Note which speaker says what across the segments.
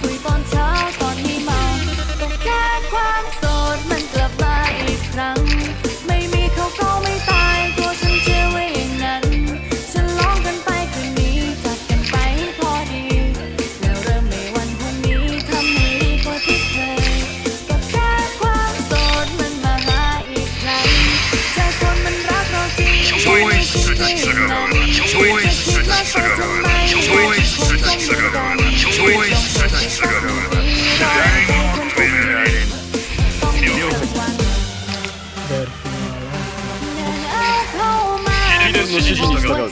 Speaker 1: คุยตอนเช้าตอนนี้แค่ความโสดมันกลับมาอีกครั้ง ไม่มีเขาก็ไม่ตายตัวฉันเชื่อไว้อย่างนั้นฉันลอกันไปคืนนี้จัดกันไปพอดี แล้วเริ่มในวันพรุ่งนี้ทำให้ดีกว่าที่เคยแค่ความโสดมันมาหาอีกครั้งใจคนมันรักเราจริงไริง の指示に従う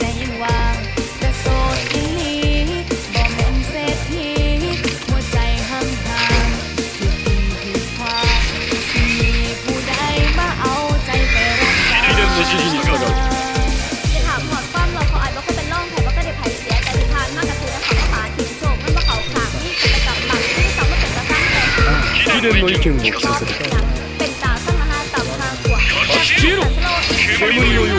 Speaker 1: 指示に従う
Speaker 2: ถามหอดความเราเขาอาจว่าเขาเป็นร่องไผ่ว่าก็ได้ไผ่เสียแต่ที่ผ่านมากกระทือและเขาก็ป่าถิ่นโศกมันว่าเขาขางนี่เป็นประจำหลังที่สองว่าเป็นตาสร้างแต่ที่สอง貴殿の意見を聞かせるเป็นตาสร้างมหาตำทางขวางแต่ที่สองโลก煙を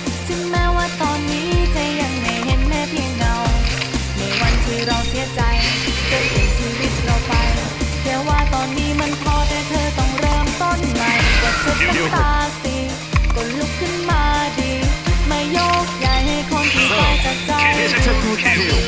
Speaker 1: Hell.